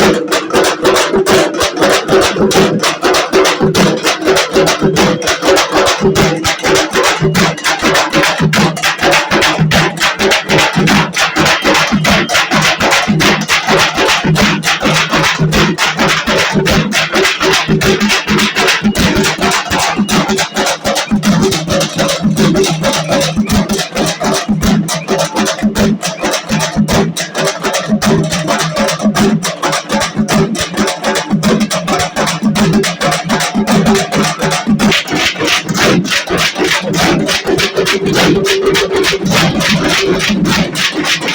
you. Редактор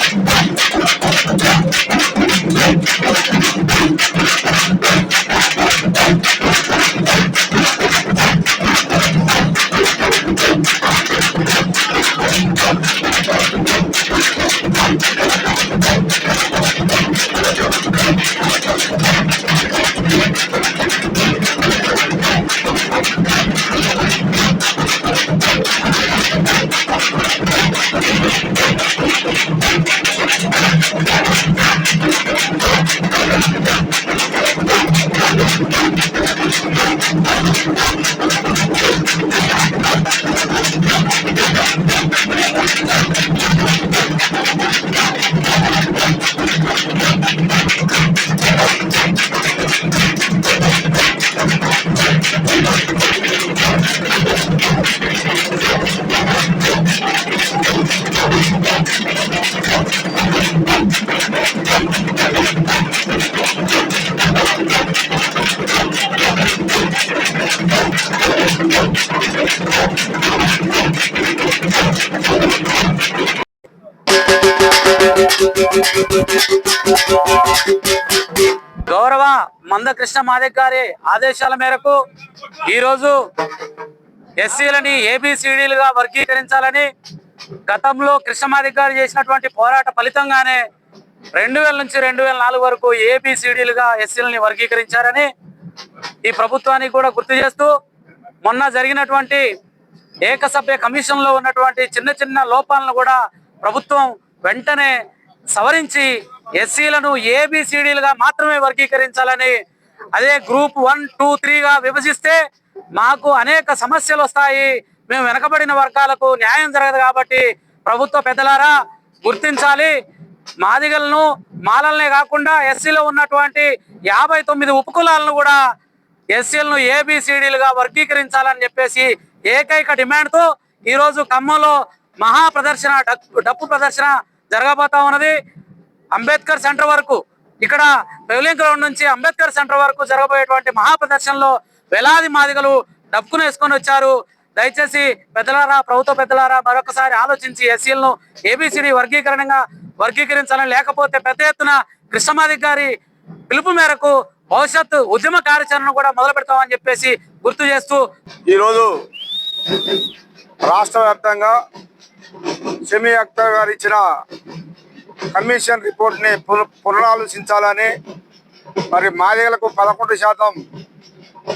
గౌరవ మందకృష్ణ మాదిక్ గారి ఆదేశాల మేరకు ఈరోజు ఎస్సీలని ఏబిసిడీలుగా వర్గీకరించాలని గతంలో కృష్ణమాధికారి చేసినటువంటి పోరాట ఫలితంగానే రెండు వేల నుంచి రెండు వేల నాలుగు వరకు ఏబిసిడీలుగా ఎస్సీలని వర్గీకరించారని ఈ ప్రభుత్వానికి కూడా గుర్తు చేస్తూ మొన్న జరిగినటువంటి ఏకసభ్య కమిషన్లో ఉన్నటువంటి చిన్న చిన్న లోపాలను కూడా ప్రభుత్వం వెంటనే సవరించి ఎస్సీలను ఏబిసిడీలుగా మాత్రమే వర్గీకరించాలని అదే గ్రూప్ వన్ టూ త్రీగా విభజిస్తే మాకు అనేక సమస్యలు వస్తాయి. మేము వెనకబడిన వర్గాలకు న్యాయం జరగదు కాబట్టి ప్రభుత్వ పెద్దలారా గుర్తించాలి. మాదిగలను మాలల్నే కాకుండా ఎస్సీలో ఉన్నటువంటి యాభై తొమ్మిది ఉపకులాలను కూడా ఎస్సీలను ఏబిసిడీలుగా వర్గీకరించాలని చెప్పేసి ఏకైక డిమాండ్తో ఈరోజు ఖమ్మంలో మహా ప్రదర్శన డప్పు- డప్పు ప్రదర్శన జరగబోతా ఉన్నది. అంబేద్కర్ సెంటర్ వరకు ఇక్కడ పెవిలియన్ గ్రౌండ్ నుంచి అంబేద్కర్ సెంటర్ వరకు జరగబోయేటువంటి మహా ప్రదర్శనలో వేలాది మాదిగలు డప్పును వేసుకొని వచ్చారు. దయచేసి పెద్దలారా ప్రభుత్వ పెద్దలారా మరొకసారి ఆలోచించి ఎస్సీలను ఏబిసిడి వర్గీకరణగా వర్గీకరించాలని లేకపోతే పెద్ద ఎత్తున కృష్ణమాదిక్ గారి పిలుపు మేరకు భవిష్యత్తు ఉద్యమ కార్యాచరణ కూడా మొదలు పెడతామని చెప్పేసి గుర్తు చేస్తూ ఈరోజు రాష్ట్ర వ్యాప్తంగా సెమీ అక్తర్ గారు ఇచ్చిన కమిషన్ రిపోర్ట్ని పున- పునరాలోచించాలని మరి మాదిగలకు పదకొండు శాతం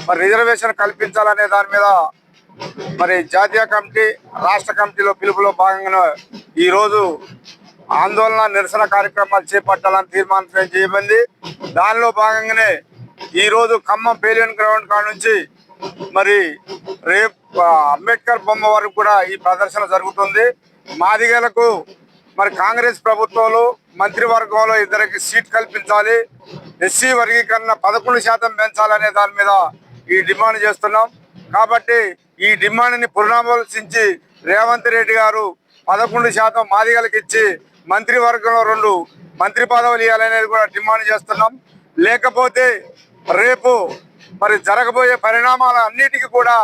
మరి రిజర్వేషన్ కల్పించాలనే దాని మీద మరి జాతీయ కమిటీ రాష్ట్ర కమిటీలో పిలుపులో భాగంగా ఈరోజు ఆందోళన నిరసన కార్యక్రమాలు చేపట్టాలని తీర్మానం చేయబడింది. దానిలో భాగంగానే ఈరోజు ఖమ్మం పేలియన్ గ్రౌండ్ కాడ నుంచి మరి రేపు అంబేద్కర్ బొమ్మ వరకు కూడా ఈ ప్రదర్శన జరుగుతుంది. మాదిగలకు మరి కాంగ్రెస్ ప్రభుత్వంలో మంత్రివర్గంలో ఇద్దరికి సీట్ కల్పించాలి. ఎస్సీ వర్గీకరణ పదకొండు శాతం పెంచాలనే దాని మీద ఈ డిమాండ్ చేస్తున్నాం. కాబట్టి ఈ డిమాండ్ని పునరాలోచించి రేవంత్ రెడ్డి గారు పదకొండు శాతం మాదిగలకు ఇచ్చి మంత్రివర్గంలో రెండు మంత్రి పదవులు ఇవ్వాలనేది కూడా డిమాండ్ చేస్తున్నాం. లేకపోతే రేపు మరి జరగబోయే పరిణామాల అన్నిటికీ కూడా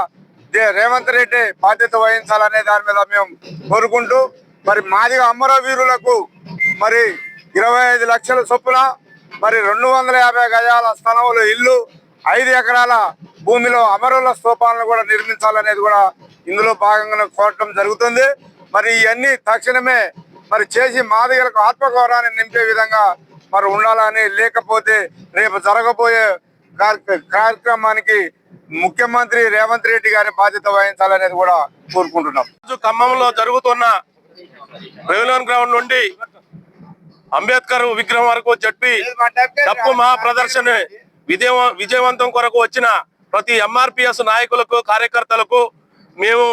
దే- రేవంత్ రెడ్డి బాధ్యత వహించాలనే దాని మీద మేము కోరుకుంటూ మరి మాదిగ అమరవీరులకు మరి ఇరవై ఐదు లక్షల చొప్పున మరి రెండు వందల యాభై గజాల స్థలంలో ఇల్లు ఐదు ఎకరాల భూమిలో అమరుల స్థూపాలను కూడా నిర్మించాలనేది కూడా ఇందులో భాగంగా కోరటం జరుగుతుంది. మరి ఇవన్నీ తక్షణమే మరి చేసి మా దగ్గరకు ఆత్మగౌరవాన్ని నింపే విధంగా మరి ఉండాలని లేకపోతే రేపు జరగబోయే కార్య- కార్యక్రమానికి ముఖ్యమంత్రి రేవంత్ రెడ్డి గారి బాధ్యత వహించాలనేది కూడా కోరుకుంటున్నాం. ఖమ్మంలో జరుగుతున్న రెవెన్యూ గ్రౌండ్ నుండి అంబేద్కర్ విగ్రహం వరకు చెప్పి డప్పు మహా ప్రదర్శన విజయవంతం కొరకు వచ్చిన ప్రతి ఎంఆర్పిఎస్ నాయకులకు కార్యకర్తలకు మేము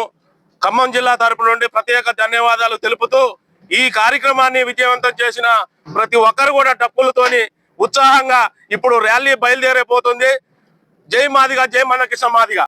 ఖమ్మం జిల్లా తరపు నుండి ప్రత్యేక ధన్యవాదాలు తెలుపుతూ ఈ కార్యక్రమాన్ని విజయవంతం చేసిన ప్రతి ఒక్కరు కూడా డప్పులతోని ఉత్సాహంగా ఇప్పుడు ర్యాలీ బయలుదేరిపోతుంది. జై మాదిగా జై మన కిషన్ మాదిగా.